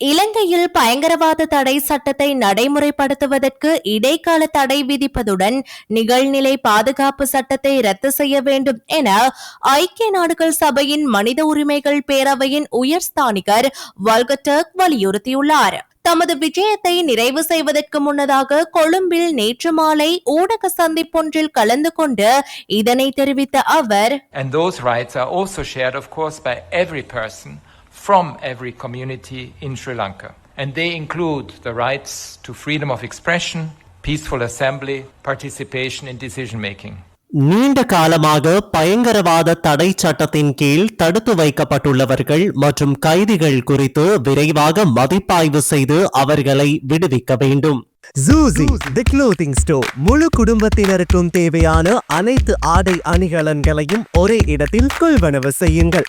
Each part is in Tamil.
இலங்கையில் பயங்கரவாத தடை சட்டத்தை நடைமுறைப்படுத்துவதற்கு இடைக்கால தடை விதிப்பதுடன் நிகழ்நிலை பாதுகாப்பு சட்டத்தை ரத்து செய்ய வேண்டும் என ஐக்கிய நாடுகள் சபையின் மனித உரிமைகள் பேரவையின் உயர்ஸ்தானிகர் வல்கட்டர்க் வலியுறுத்தியுள்ளார். தமது விஜயத்தை நிறைவு செய்வதற்கு முன்னதாக கொழும்பில் நேற்று மாலை ஊடக சந்திப்பொன்றில் கலந்து கொண்டு இதனை தெரிவித்த அவர் And those rights are also shared, of course, by every person from every community in Sri Lanka. And they include the rights to freedom of expression, peaceful assembly, participation in decision making. நீண்ட காலமாக பயங்கரவாத தடை சட்டத்தின் கீழ் தடுத்து வைக்கப்பட்டுள்ளவர்கள் மற்றும் கைதிகள் குறித்து விரைவாக மதிப்பாய்வு செய்து அவர்களை விடுவிக்க வேண்டும் ஜூசி தி க்ளோத்திங் ஸ்டோர் முழு குடும்பத்தினருக்கும் தேவையான அனைத்து ஆடை அணிகலன்களையும் ஒரே இடத்தில் கொள்வனவு செய்யுங்கள்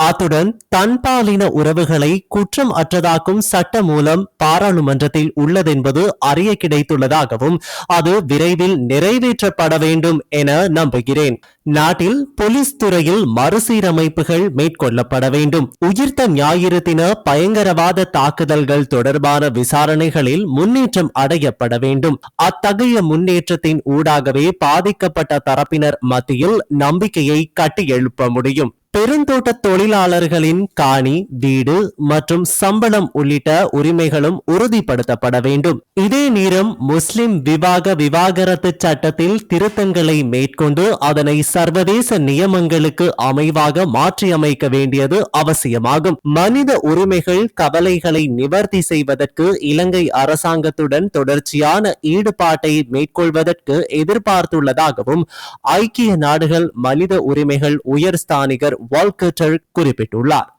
அத்துடன் தன்பாலின உறவுகளை குற்றம் அற்றதாக்கும் சட்ட மூலம் பாராளுமன்றத்தில் உள்ளதென்பது அறிய கிடைத்துள்ளதாகவும் அது விரைவில் நிறைவேற்றப்பட வேண்டும் என நம்புகிறேன். நாட்டில் போலீஸ் துறையில் மறுசீரமைப்புகள் மேற்கொள்ளப்பட வேண்டும். உயிர்த்த ஞாயிறு தின பயங்கரவாத தாக்குதல்கள் தொடர்பான விசாரணைகளில் முன்னேற்றம் அடையப்பட வேண்டும். அத்தகைய முன்னேற்றத்தின் ஊடாகவே பாதிக்கப்பட்ட தரப்பினர் மத்தியில் நம்பிக்கையை கட்டியெழுப்ப முடியும். பெருந்தோட்ட தொழிலாளர்களின் காணி வீடு மற்றும் சம்பளம் உள்ளிட்ட உரிமைகளும் உறுதிப்படுத்தப்பட வேண்டும். இதே நேரம் முஸ்லிம் விவாக விவாகரத்து சட்டத்தில் திருத்தங்களை மேற்கொண்டு அதனை சர்வதேச நியமங்களுக்கு அமைவாக மாற்றியமைக்க வேண்டியது அவசியமாகும். மனித உரிமைகள் கவலைகளை நிவர்த்தி செய்வதற்கு இலங்கை அரசாங்கத்துடன் தொடர்ச்சியான ஈடுபாட்டை மேற்கொள்வதற்கு எதிர்பார்த்துள்ளதாகவும் ஐக்கிய நாடுகள் மனித உரிமைகள் உயர்ஸ்தானிகர் வால்கட்டர் குறிப்பிட்டுள்ளார்.